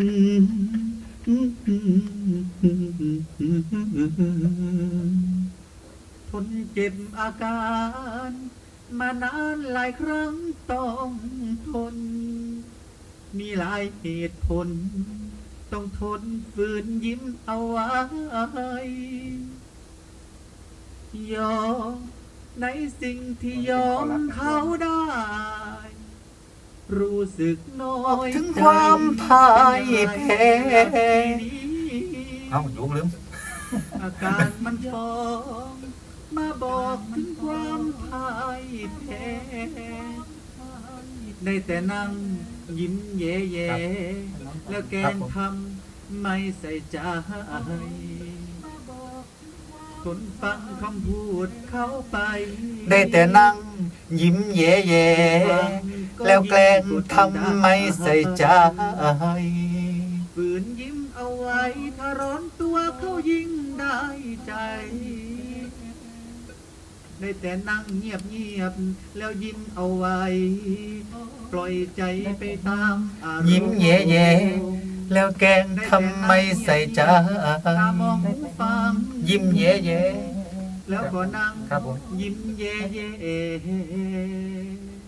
ทนเจ็บอาการ มานานหลายครั้งต้องทน มีหลายเหตุผล ต้องทนฝืนยิ้มเอาไว้ยอมในสิ่งที่ยอมเขาได้ รู้สึกน้อยถึงความพ่ายแพ้เอ้าเอ้ายุงลืมอาการมันฟ้องมาบอกถึงความพ่ายแพ้ได้แต่นั่งยิ้มแย่ๆแล้วแกล้งทำไม่ใส่ใจ คนฟังคำพูดเขาไป ได้แต่นั่งยิ้มแย่ๆแล้วแกล้งทำไม่ใส่ใจฝืนยิ้มเอาไว้ถ้าร้อนตัวเขายิ่งได้ใจได้แต่นั่งเงียบเงียบๆแล้วยิ้มเอาไว้ ปล่อยใจไปตามอารมณ์ยิ้มแย่ๆแล้วแกล้งทำไม่ใส่ใจตามองหูฟัง ยิ้มแย่แล้วก็นั่งครับผม ยิ้มแย่ๆ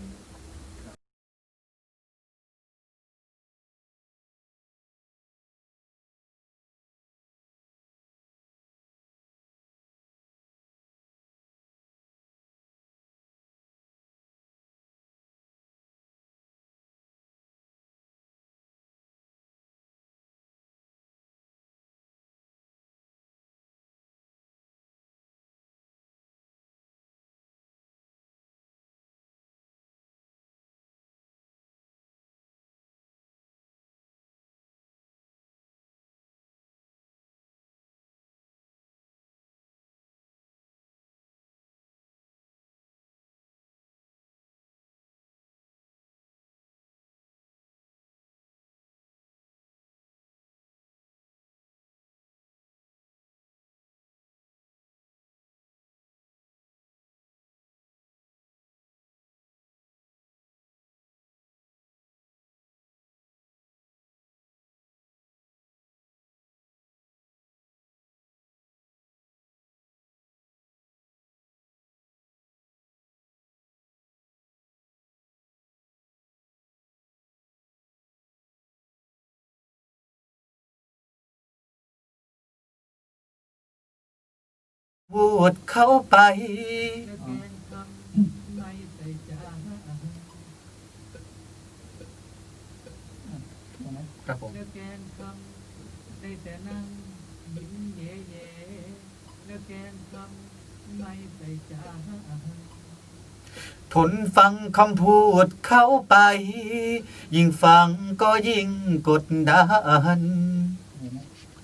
ๆพูดเข้าไปทำไม่ใส่ใจครับผมแล้วแกล้งทำได้แต่นั่งยิ้มแย่ๆแล้วแกล้งทำไม่ใส่ใจทนฟังคำพูดเข้าไป ยิ่งฟังก็ยิ่งกดดัน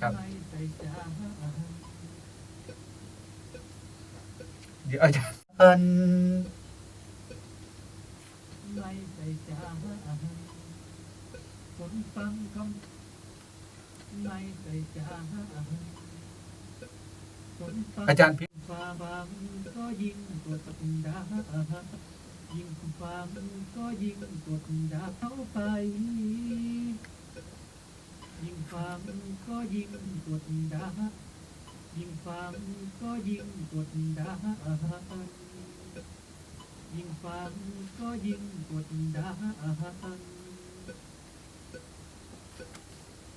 ครับ ไม่ใส่ใจ เดี๋ยวอาจารย์ ไม่ใส่ใจคนฟังคำไม่ใส่ใจคนฟังอาจารย์พิฟังก็ยิ่งกดดันยิ่งฟังก็ยิ่งกดดันเข้าไป ยิ่งฟังก็ยิ่งกดดัน ยิ่งฟังก็ยิ่งกดดันยิ่งฟังก็ยิ่งกดดัน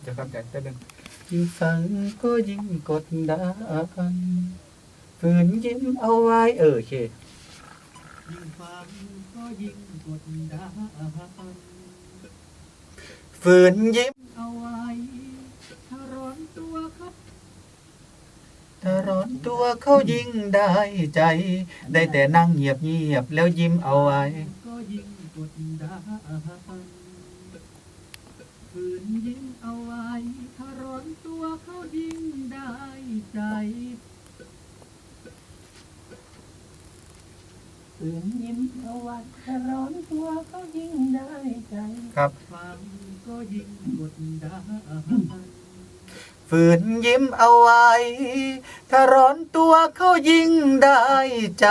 เดี๋ยวครับอาจารย์แป๊บนึงยิ่งฟังก็ยิ่งกดดันฝืนยิ้มเอาไว้เออโอเคยิ่งฟังก็ยิ่งกดดันฝืนยิ้มเอาไว้ถ้าร้อนตัวครับ ถ้าร้อนตัวเขายิ่งได้ใจ ได้แต่นั่งเงียบเงียบๆแล้วยิ้มเอาไว้ก็ยิ่งกดดันฝืนยิ้มเอาไว้ถ้าร้อนตัวเขายิ่งได้ใจฝืนยิ้มเอาไว้ถ้าร้อนตัวก็ยิ่งได้ใจครับ ฟังก็ยิ่งกดดันฝืนยิ้มเอาไว้ ถ้าร้อนตัวเขายิ่งได้ใจ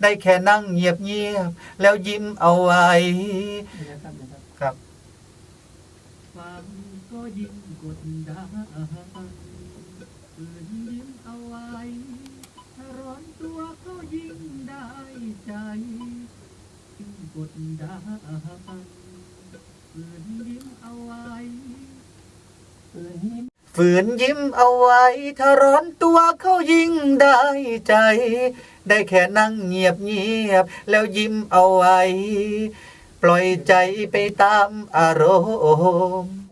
ได้แค่นั่งเงียบเงียบแล้วยิ้มเอาไว้ ครับครับฟังก็ยิ่งกดดันฝืนยิ้มเอาไว้ ถ้าร้อนตัวก็ยิ่งได้ใจยิ่งกดดันฝืนยิ้มเอาไว้ฝืนยิ้ม ฝืนยิ้มเอาไว้ ถ้าร้อนตัวเขายิ่งได้ใจ ได้แค่นั่งเงียบเงียบ แล้วยิ้มเอาไว้ ปล่อยใจไปตามอารมณ์